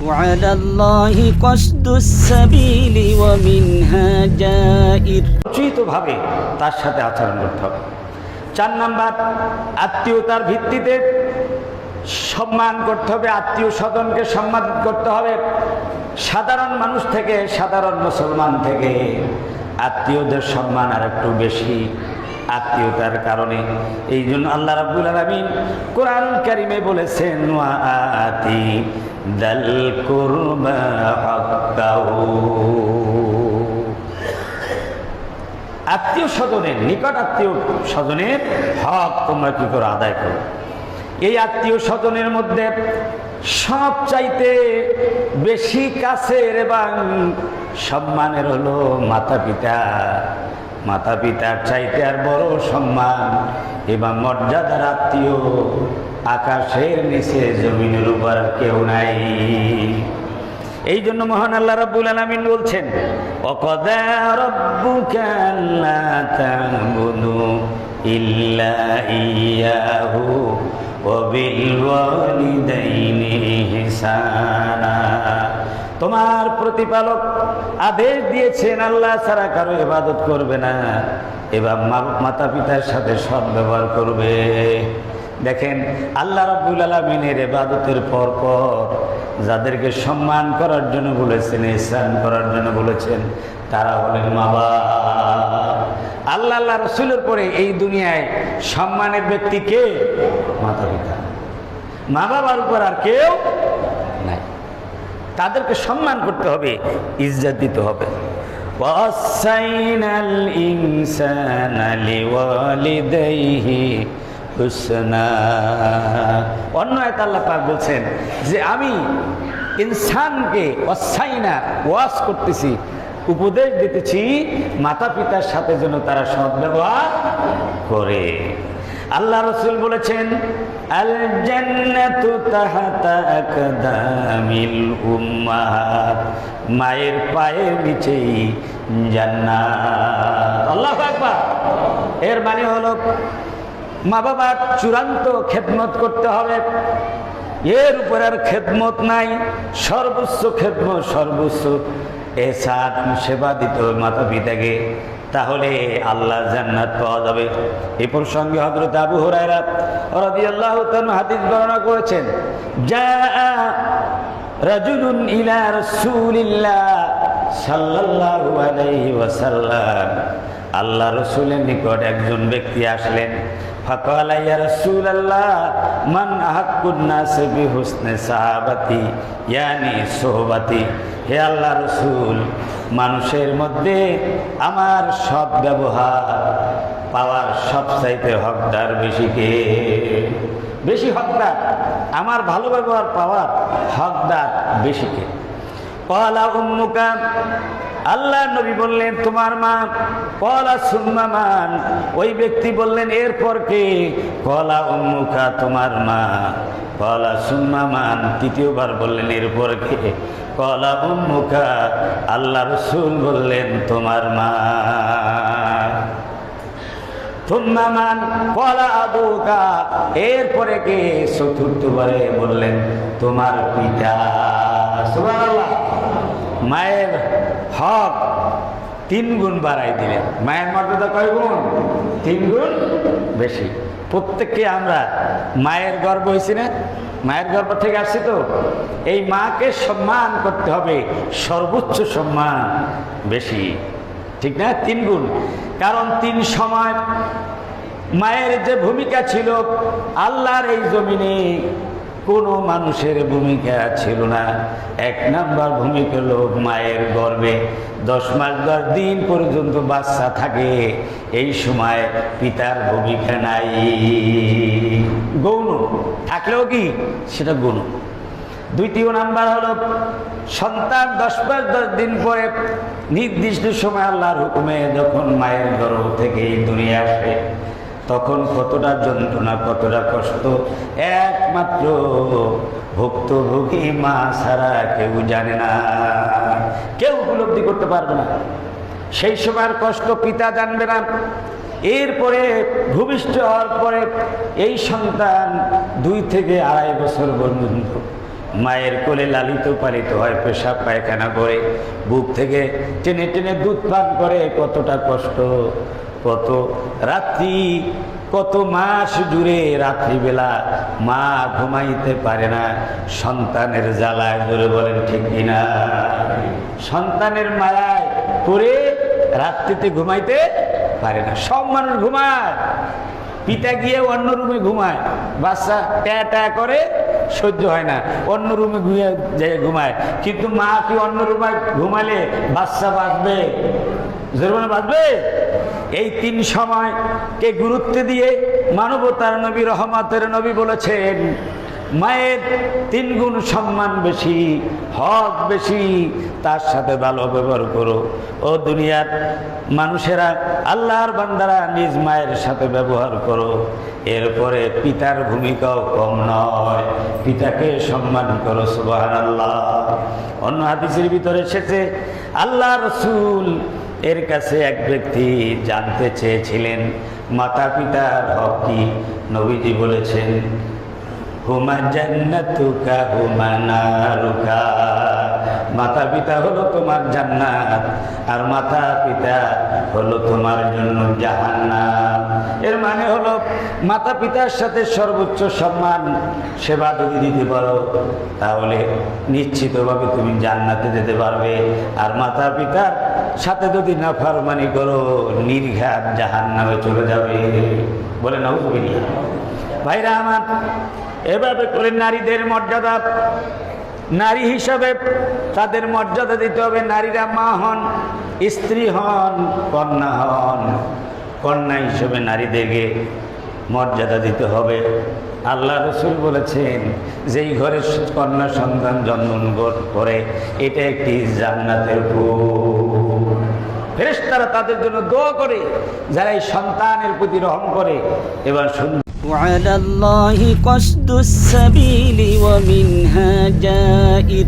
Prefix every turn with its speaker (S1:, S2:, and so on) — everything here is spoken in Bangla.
S1: وعلى الله قصد السبيل ومنها جائر
S2: উচিতভাবে তার সাথে আচরণ করতে হবে চার নাম্বার আত্মীয়তার ভিত্তিতে সম্মান করতে হবে আত্মীয় স্বজনকে সম্মান করতে হবে সাধারণ মানুষ থেকে সাধারণ মুসলমান থেকে আত্মীয়দের সম্মান আর একটু বেশি আত্মীয়তার কারণে। এই জন্য আল্লাহ রাব্বুল আলামিন কোরআন কারিমে বলেছেন আত্মীয় স্বজনের, নিকট আত্মীয় স্বজনের হক তোমরা কি করে আদায় করো? এই আত্মীয় স্বজনের মধ্যে সব চাইতে বেশি কাছের এবং সম্মানের হলো মাতা পিতা মাতা পিতার চাইতে আর বড় সম্মান, এবং মর্যাদার আত্মীয় আকাশের নিচে জমিনের উপর কেউ নাই। এই জন্য মহান আল্লাহ রাব্বুল আলামিন বলছেন ইহসানা। তোমার প্রতিপালক আদেশ দিয়েছেন, আল্লাহ ছাড়া কারও ইবাদত করবে না। এবার মাতা পিতার সাথে সৎ ব্যবহার করবে। দেখেন, আল্লাহ রব্বুল আলমিনের এবাদতের পর পর যাদেরকে সম্মান করার জন্য বলেছেন ইসলাম করার জন্য বলেছেন, তারা হলেন মা আল্লাহ আল্লাহ রসুলের পরে এই দুনিয়ায় সম্মানের ব্যক্তি কে? মাতা পিতা মা বাবার উপর আর কেউ তাদেরকে সম্মান করতে হবে ইজ্জত দিতে হবে। অন্য এক আল্লাহ পাক বলছেন যে আমি ইনসানকে অসাইনা ওয়াস করতেছি উপদেশ দিতেছি মাতা পিতার সাথে যেন তারা সদ্ব্যবহার করে। আল্লাহ রসুল বলেছেন মায়ের পায়ের নিচেই এর মানে হলো মা বাবার চূড়ান্ত খেদমত করতে হবে। এর উপর আর খেদমত নাই, সর্বোচ্চ খেদমত, সর্বোচ্চ এসাদ, সেবা দিত মাতা পিতাকে তাহলে আল্লাহ জান্নাত পাওয়া যাবে। এ প্রসঙ্গে হজরত আবু হরাইরা হাদিস বর্ণনা করেছেন যা ইলা আল্লাহ রসুলের নিকট একজন ব্যক্তি আসলেন হে আল্লাহ রসুল, মানুষের মধ্যে আমার সব ব্যবহার পাওয়ার সব চাইতে হকদার বেশি কে? বেশি হকদার, আমার ভালো ব্যবহার পাওয়ার হকদার বেশি কে? কলা উম্মুকা আল্লাহ নবী বললেন, তোমার মা? কলা সুন্নামান ওই ব্যক্তি বললেন, এরপর কে? কলা উম্মুকা, তোমার মা। কলা সুন্নামান তৃতীয়বার বললেন, এরপর কে? কলা উম্মুকা, আল্লাহ রসুল বললেন, তোমার মা। থুম্মামান কলা আবুকা। এরপরে কে? চতুর্থবারে বললেন, তোমার পিতা। সুবহানাল্লাহ। মায়ের হক তিন গুণ বাড়াই দিলেন মায়ের মর্যাদা কয় গুণ? তিন গুণ বেশি। প্রত্যেককে আমরা মায়ের গর্ব হয়েছি না? মায়ের গর্ব থেকে আসছি তো? এই মাকে সম্মান করতে হবে, সর্বোচ্চ সম্মান বেশি। ঠিক না? তিন গুণ। কারণ তিন সময় মায়ের যে ভূমিকা ছিল, আল্লাহর এই জমিনে কোনো মানুষের ভূমিকা ছিল না। এক নাম্বার ভূমিকা হলো মায়ের গর্বে দশ মাস দশ দিন পর্যন্ত বাচ্চা থাকে। এই সময় পিতার ভূমিকা নাই। গৌণ। থাকলেও কি? সেটা গৌণ। দ্বিতীয় নাম্বার হলো সন্তান দশ মাস দশ দিন পরে নির্দিষ্ট সময় আল্লাহর হুকুমে যখন মায়ের গর্ভ থেকে দুনিয়া আসে তখন কতটা যন্ত্রণা, কতটা কষ্ট? একমাত্র ভুক্তভোগী মা ছাড়া কেউ জানে না। কেউ উপলব্ধি করতে পারবে না। সেই সময়ের কষ্ট পিতা জানবে না। এরপরে, ভূমিষ্ঠ হওয়ার পরে এই সন্তান দুই থেকে আড়াই বছর পর্যন্ত মায়ের কোলে লালিত পালিত হয়, পেশাব পায়খানা করে। বুক থেকে টেনে টেনে দুধ পান করে, কতটা কষ্ট। কত রাত্রি, কত মাস জুড়ে রাত্রিবেলা মা ঘুমাইতে পারে না। সন্তানের জ্বালায় ধরে বলেন, ঠিক কিনা সন্তানের মায়ায় পরে রাত্রিতে ঘুমাইতে পারে না। সব মানুষ ঘুমায়। পিতা গিয়ে অন্য রুমে ঘুমায়। বাচ্চা ট্যা ট্যা করে সহ্য হয় না। অন্য রুমে ঘুমিয়ে ঘুমায়। কিন্তু মা কি অন্য রুমে ঘুমালে বাচ্চা বাঁচবে? জরিমানা বাঁচবে? এই তিন সময়কে গুরুত্ব দিয়ে মানবতার নবী, রহমতের নবী বলেছেন, মায়ের তিন গুণ সম্মান বেশি, হক বেশি, তার সাথে ভালো ব্যবহার করো। ও দুনিয়ার মানুষেরা আল্লাহর বান্দারা নিজ মায়ের সাথে ব্যবহার করো। এরপরে পিতার ভূমিকাও কম নয়। পিতাকে সম্মান করো সুবাহ আল্লাহ অন্য হাদিসের ভিতরে এসেছে, আল্লাহ রসুল এর কাছে এক ব্যক্তি জানতে চেয়েছিলেন মাতা পিতার হক কি? নবীজি বলেছেন, হুমা জান্নাতুকা, হুমা নারুকা। মাতা পিতা হলো তোমার জান্নাত, আর মাতা পিতা হলো তোমার জন্য জাহান্নাম। এর মানে হলো মাতা পিতার সাথে সর্বোচ্চ সম্মান, সেবা যদি দিতে পারো, তাহলে নিশ্চিতভাবে তুমি জান্নাতে যেতে পারবে। আর মাতা পিতার সাথে যদি না নাফারমানি করো, নির্ঘাত জাহান্নামে চলে যাবে। বলে না ভাইরা আমার, এভাবে করে নারীদের মর্যাদা, নারী হিসাবে তাদের মর্যাদা দিতে হবে। নারীরা মা হন, স্ত্রী হন, কন্যা হন। কন্যা হিসেবে নারীদেরকে মর্যাদা দিতে হবে আল্লাহ রসুল বলেছেন যেই ঘরে কন্যা সন্তান জন্ম করে এটা একটি জান্নাতের ফুল ফেরেশতারা তাদের জন্য দোয়া করে যারা এই সন্তানের প্রতি রহম করে এবার সুন্দর
S1: وعلى الله قصد السبيل ومنها جائر